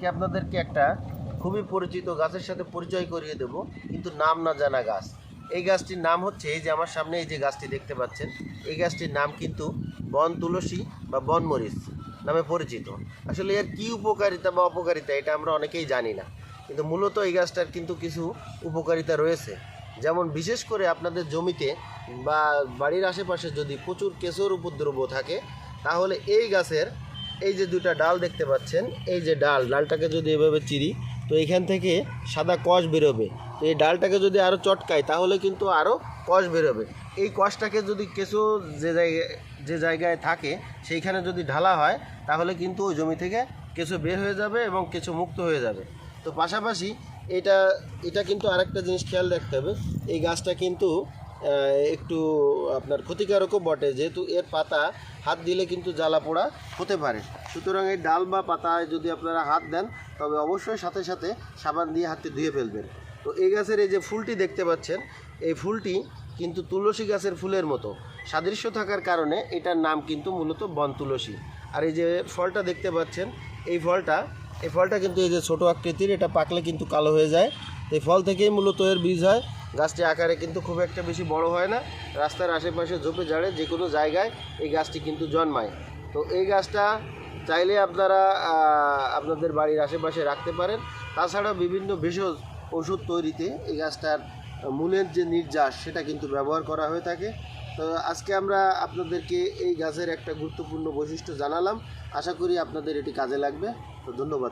আজকে আপনাদেরকে একটা খুবই পরিচিত গাছের সাথে পরিচয় করিয়ে দেব, কিন্তু নাম না জানা গাছ। এই গাছটির নাম হচ্ছে, এই যে আমার সামনে এই যে গাছটি দেখতে পাচ্ছেন, এই গাছটির নাম কিন্তু বন তুলসী বা বনমরিচ নামে পরিচিত। আসলে এর কী উপকারিতা বা অপকারিতা এটা আমরা অনেকেই জানি না, কিন্তু মূলত এই গাছটার কিন্তু কিছু উপকারিতা রয়েছে। যেমন বিশেষ করে আপনাদের জমিতে বা বাড়ির আশেপাশে যদি প্রচুর কেঁচোর উপদ্রব থাকে, তাহলে এই গাছের এই যে দুটা ডাল দেখতে পাচ্ছেন, এই যে ডাল, ডালটাকে যদি এভাবে চিরি, তো এখান থেকে সাদা কষ বেরোবে। তো এই ডালটাকে যদি আরও চটকায়, তাহলে কিন্তু আরও কষ বেরোবে। এই কষটাকে যদি কেঁচো যে জায়গায় যে জায়গায় থাকে, সেইখানে যদি ঢালা হয়, তাহলে কিন্তু ওই জমি থেকে কেঁচো বের হয়ে যাবে এবং কেঁচো মুক্ত হয়ে যাবে। তো পাশাপাশি এটা এটা কিন্তু আরেকটা জিনিস খেয়াল রাখতে হবে, এই গাছটা কিন্তু একটু আপনার ক্ষতিকারকও বটে। যেহেতু এর পাতা হাত দিলে কিন্তু জ্বালা পোড়া হতে পারে। সুতরাং এই ডাল বা পাতায় যদি আপনারা হাত দেন, তবে অবশ্যই সাথে সাথে সাবান দিয়ে হাতটি ধুয়ে ফেলবেন। তো এই গাছের এই যে ফুলটি দেখতে পাচ্ছেন, এই ফুলটি কিন্তু তুলসী গাছের ফুলের মতো। সাদৃশ্য থাকার কারণে এটার নাম কিন্তু মূলত বন তুলসী। আর এই যে ফলটা দেখতে পাচ্ছেন, এই ফলটা এই ফলটা কিন্তু এই যে ছোটো আকৃতির, এটা পাকলে কিন্তু কালো হয়ে যায়। এই ফল থেকেই মূলত এর বীজ হয়। গাছটি আকারে কিন্তু খুব একটা বেশি বড় হয় না। রাস্তার আশেপাশে ঝোপে ঝাড়ে যে কোনো জায়গায় এই গাছটি কিন্তু জন্মায়। তো এই গাছটা চাইলে আপনারা আপনাদের বাড়ির আশেপাশে রাখতে পারেন। তাছাড়া বিভিন্ন ভেষজ ওষুধ তৈরিতে এই গাছটার মূলের যে নির্যাস, সেটা কিন্তু ব্যবহার করা হয়ে থাকে। তো আজকে আমরা আপনাদেরকে এই গাছের একটা গুরুত্বপূর্ণ বৈশিষ্ট্য জানালাম। আশা করি আপনাদের এটি কাজে লাগবে। তো ধন্যবাদ।